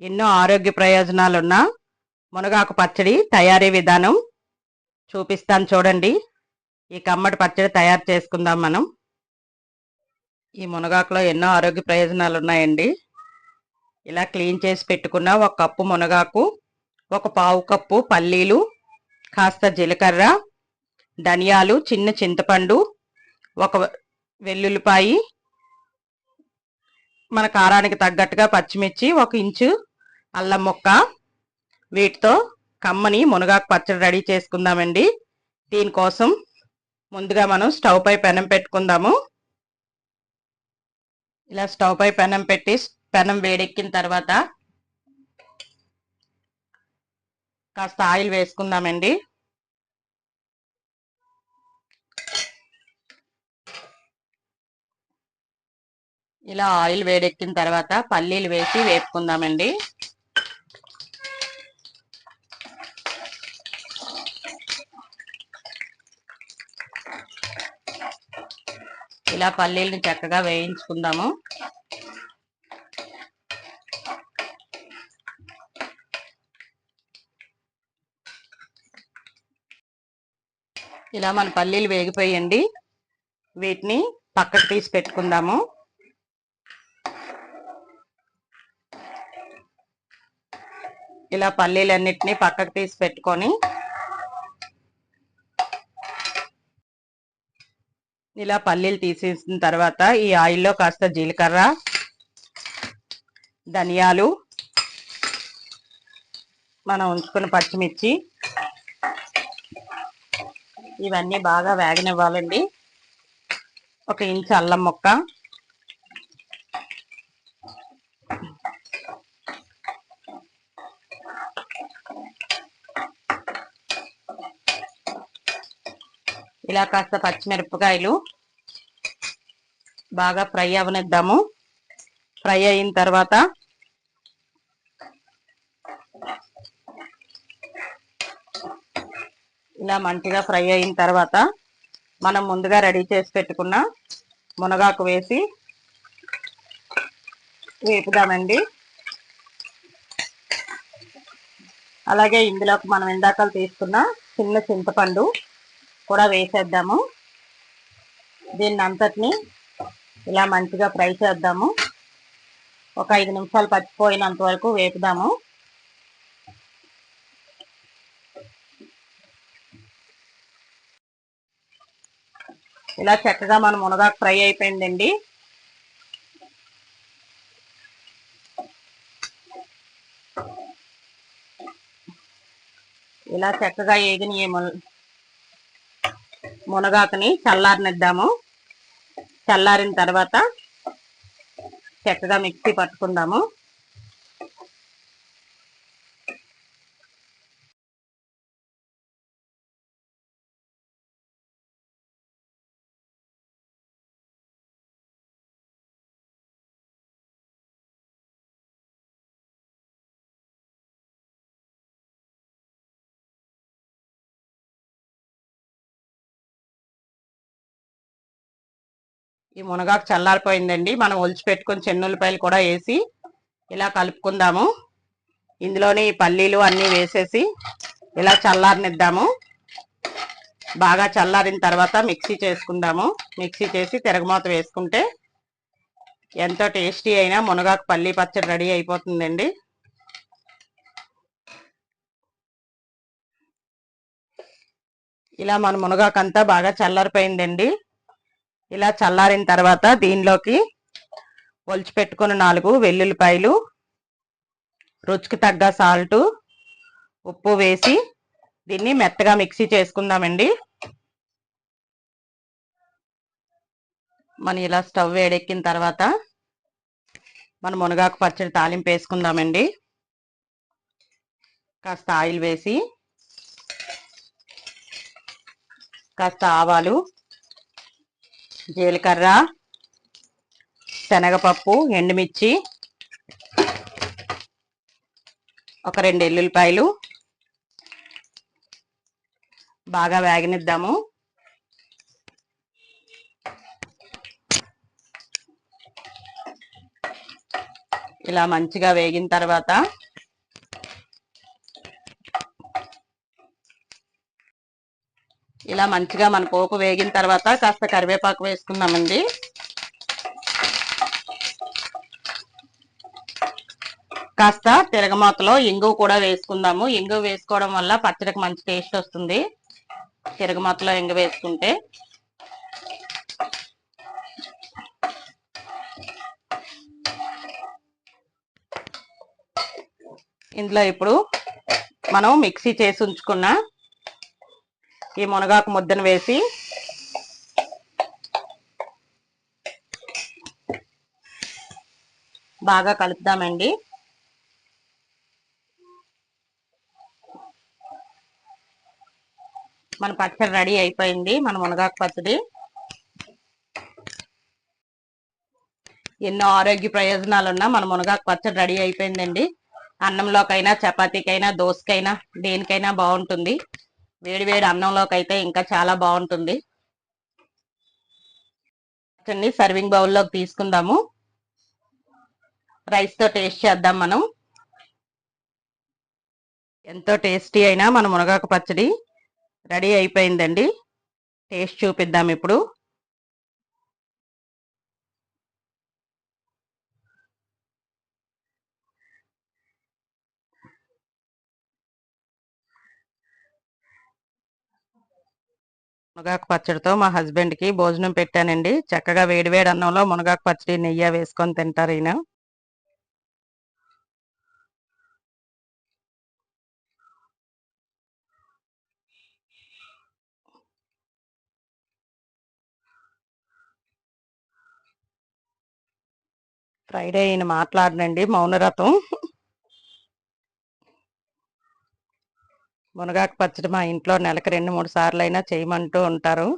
ఎన్నో ఆరోగ్య ప్రయోజనాలున్న మునగాకు పచ్చడి తయారీ విధానం చూపిస్తాను చూడండి. ఈ కమ్మటి పచ్చడి తయారు చేసుకుందాం మనం. ఈ మునగాకులో ఎన్నో ఆరోగ్య ప్రయోజనాలు ఉన్నాయండి ఇలా క్లీన్ చేసి పెట్టుకున్న ఒక కప్పు మునగాకు ఒక పావు కప్పు పల్లీలు కాస్త జీలకర్ర ధనియాలు చిన్న చింతపండు ఒక వెల్లుల్లిపాయి మన కారానికి తగ్గట్టుగా పచ్చిమిర్చి ఒక ఇంచు అల్లం ముక్క వీటితో కమ్మని మునగాకు పచ్చడి రెడీ చేసుకుందామండి. దీనికోసం ముందుగా మనం స్టవ్ పై పెనం పెట్టుకుందాము. ఇలా స్టవ్ పై పెనం పెట్టి పెనం వేడెక్కిన తర్వాత కాస్త ఆయిల్ వేసుకుందామండి. ఇలా ఆయిల్ వేడెక్కిన తర్వాత పల్లీలు వేసి వేపుకుందామండి. ఇలా పల్లీలను చక్కగా వేయించుకుందాము. ఇలా మన పల్లీలు వేగిపోయండి. వీటిని పక్కకు తీసి పెట్టుకుందాము. ఇలా పల్లీలన్నిటిని పక్కకు తీసి పెట్టుకొని ఇలా పల్లీలు తీసేసిన తర్వాత ఈ ఆయిల్లో కాస్త జీలకర్ర ధనియాలు మనం ఉంచుకున్న పచ్చిమిర్చి ఇవన్నీ బాగా వేగనివ్వాలండి. ఒక ఇంచు అల్లం ముక్క ఇలా కాస్త పచ్చిమిరపకాయలు బాగా ఫ్రై అవనిద్దాము. ఫ్రై అయిన తర్వాత ఇలా మంచిగా ఫ్రై అయిన తర్వాత మనం ముందుగా రెడీ చేసి పెట్టుకున్న మునగాకు వేసి వేపుదామండి. అలాగే ఇందులోకి మనం ఇందాకలు తీసుకున్న చిన్న చింతపండు కూడా వేసేద్దాము. దీన్ని అంతటిని ఇలా మంచిగా ఫ్రై చేద్దాము. ఒక ఐదు నిమిషాలు పచ్చిపోయినంత వరకు వేపుదాము. ఇలా చక్కగా మన మునగాకు ఫ్రై అయిపోయిందండి. ఇలా చక్కగా ఏగిన ఈ మునగాకుని చల్లారనిద్దాము. చల్లారిన తర్వాత చక్కగా మిక్సీ పట్టుకుందాము. ఈ మునగాకు చల్లారిపోయిందండి. మనం ఒలిచి పెట్టుకొని చెన్నుల్లిపాయలు కూడా వేసి ఇలా కలుపుకుందాము. ఇందులోని ఈ పల్లీలు అన్నీ వేసేసి ఇలా చల్లారనిద్దాము. బాగా చల్లారిన తర్వాత మిక్సీ చేసుకుందాము. మిక్సీ చేసి తిరగమూత వేసుకుంటే ఎంతో టేస్టీ అయినా మునగాకు పల్లీ పచ్చడి రెడీ అయిపోతుందండి. ఇలా మన మునగాకంతా బాగా చల్లారిపోయిందండి. ఇలా చల్లారిన తర్వాత దీనిలోకి ఒలిచి పెట్టుకున్న నాలుగు వెల్లుల్లిపాయలు రుచికి తగ్గ సాల్ట్ ఉప్పు వేసి దీన్ని మెత్తగా మిక్సీ చేసుకుందామండి. మనం ఇలా స్టవ్ వేడెక్కిన తర్వాత మనం మునగాకు పచ్చడి తాలింపు వేసుకుందామండి. కాస్త ఆయిల్ వేసి కాస్త ఆవాలు జీలకర్ర శనగపప్పు ఎండుమిర్చి ఒక రెండు ఎల్లుల్లిపాయలు. బాగా వేగనిద్దాము. ఇలా మంచిగా వేగిన తర్వాత ఇలా మంచిగా మన పోపు వేగిన తర్వాత కాస్త కరివేపాకు వేసుకుందామండి. కాస్త తిరగమాతలో ఇంగువ కూడా వేసుకుందాము. ఇంగువ వేసుకోవడం వల్ల పచ్చడికి మంచి టేస్ట్ వస్తుంది. తిరగమాతలో ఇంగు వేసుకుంటే. ఇందులో ఇప్పుడు మనం మిక్సీ చేసి ఉంచుకున్న ఈ మునగాకు ముద్దను వేసి బాగా కలుపుదామండి. మన పచ్చడి రెడీ అయిపోయింది మన మునగాకు పచ్చడి. ఎన్నో ఆరోగ్య ప్రయోజనాలున్నా మన మునగాకు పచ్చడి రెడీ అయిపోయిందండి. అన్నంలోకైనా చపాతీకైనా దోసకైనా దేనికైనా బాగుంటుంది. వేడి వేడి అన్నంలోకి అయితే ఇంకా చాలా బాగుంటుంది. సర్వింగ్ బౌల్లోకి తీసుకుందాము. రైస్తో టేస్ట్ చేద్దాం మనం. ఎంతో టేస్టీ అయినా మన మునగాకు పచ్చడి రెడీ అయిపోయిందండి. టేస్ట్ చూపిద్దాం ఇప్పుడు. మునగాకు పచ్చడితో మా హస్బెండ్కి భోజనం పెట్టానండి. చక్కగా వేడివేడి అన్నంలో మునగాకు పచ్చడి నెయ్యి వేసుకొని తింటారు ఈయన. ఫ్రైడే ఈయన మాట్లాడనండి. మౌనరథం మునగాకు పచ్చడి మా ఇంట్లో నెలకు రెండు మూడు సార్లు అయినా చేయమంటూ ఉంటారు.